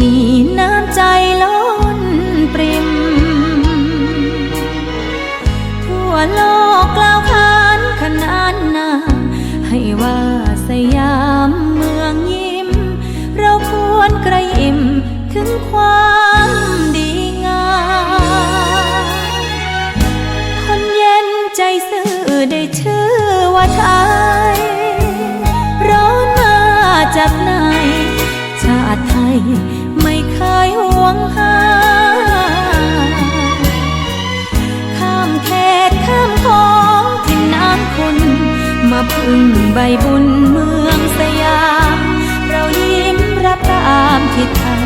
มีน้ำใจล้นปริม ทั่วโลกกล่าวขานขนานนามให้ว่าสยามเมืองยิ้ม เราควรกระยิมถึงความดีงามคนเย็นใจซื่อได้ชื่อว่าไทย ร้อนมาจากไหนชาติไทยไม่เคย พึ่งใบบุญเมืองสยาม เรายิ้มรับตามที่ท่าน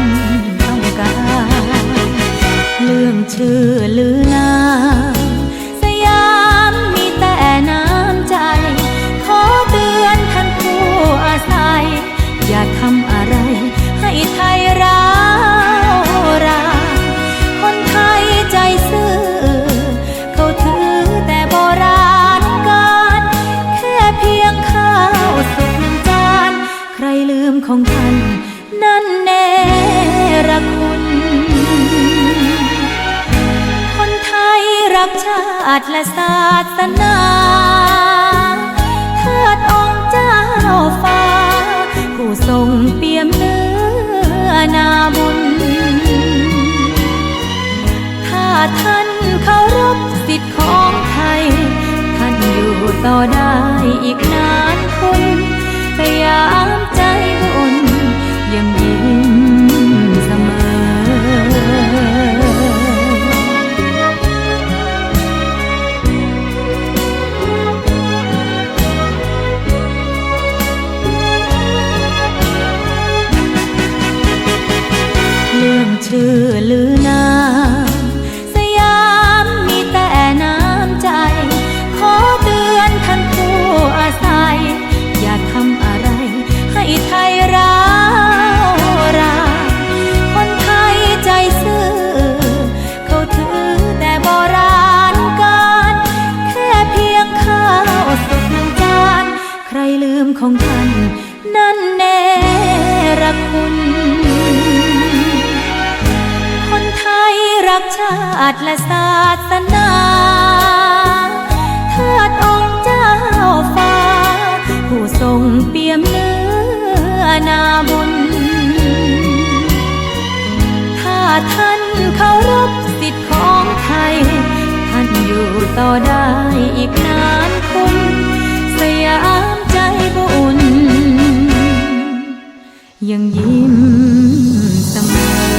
ต้องการ เรื่องชื่อลือนาาติและศาสนาเทิดองค์เจ้าฟ้า ผู้ทรงเปี่ยมเนื้อนาบุญ ถ้าท่านเคารพสิทธิ์ของไทย ท่านอยู่ต่อได้อีกนานคุณสยามใจ ชื่อลือนาาติและศาสนาเทิดองค์เจ้าฟ้า ผู้ทรงเปี่ยมเนื้อนาบุญ ถ้าท่านเคารพสิทธิ์ของไทย ท่านอยู่ต่อได้อีกนานคุณสยามใจบุญยังยิ้มเสมอ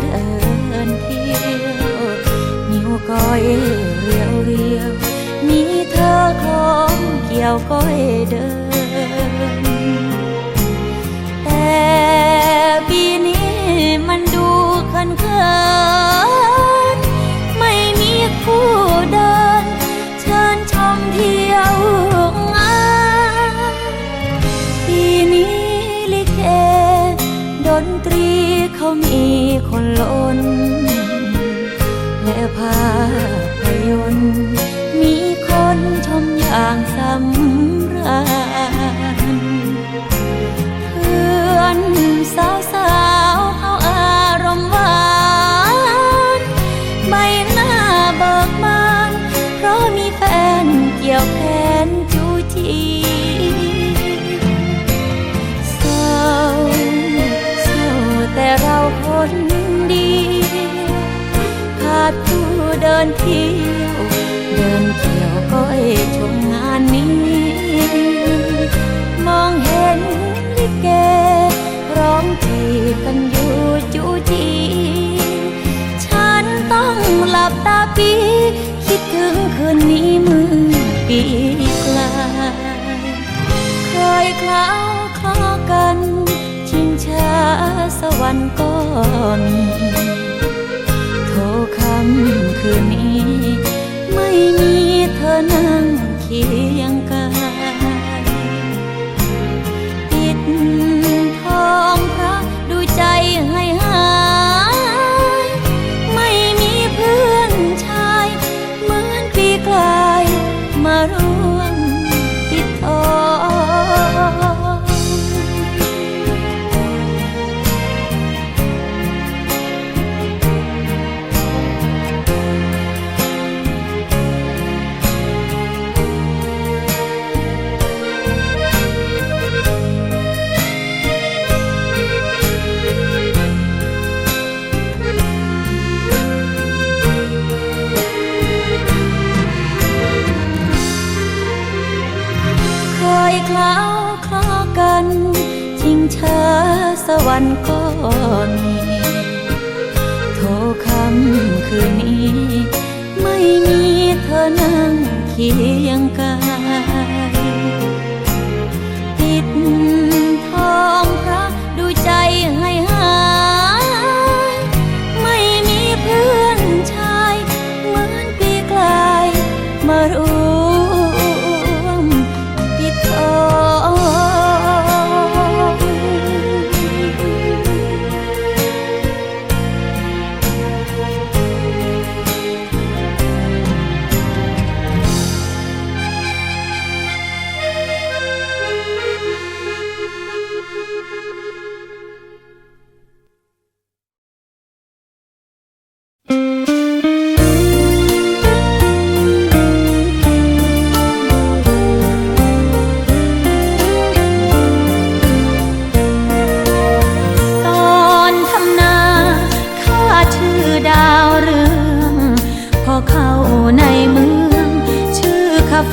เดินเที่ยวนิ้วก้อยเรียวเรียวมีเธอคล้องเกี่ยวก้อยเดิน คนล้น และภาพยนตร์มีคนชมอย่างซ้ำินเที่ยวเดินเที่ยวก็เอชมงานนี้ มองเห็นลิเก ร้องจีบกันอยู่จูจี ฉันต้องหลับตาปี คิดถึงคืนนี้มือปีไกลเคยคล้าคลอกัน ชิงช้าสวรรค์ก็มี คืนนี้ ไม่มีเธอนั่งเคียงกัน ยคล้าคลอกัน ชิงช้าสวรรค์ก็มีโทรคำคืนนี้ ไม่มีเธอนั่งเคียงกาย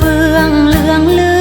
phương lương lương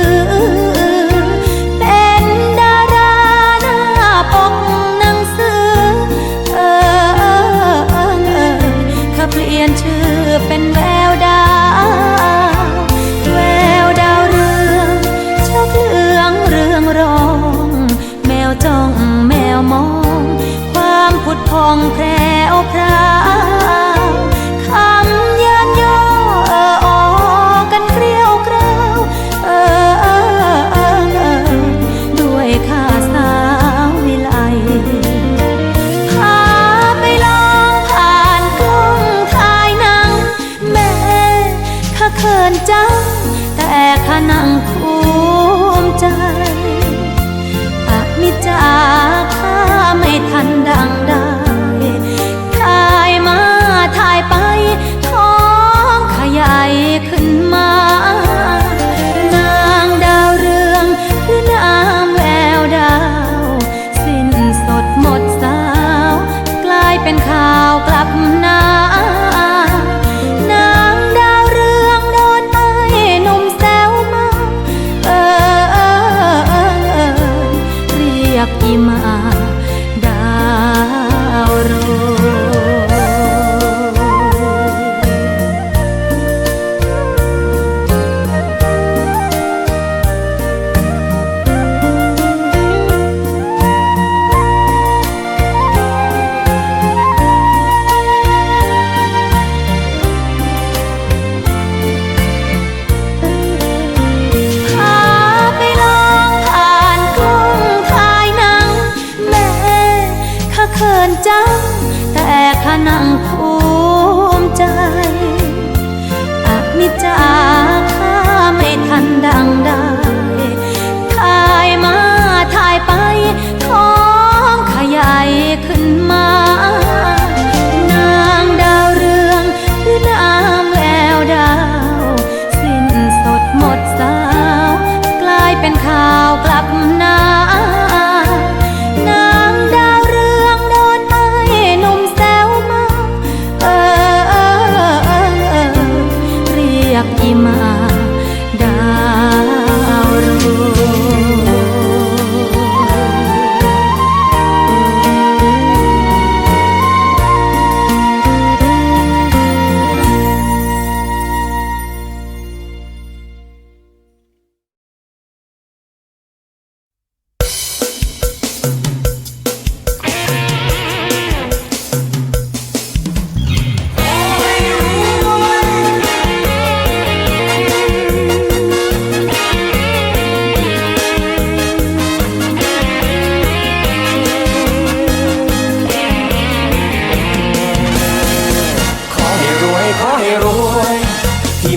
อยากยิ้มา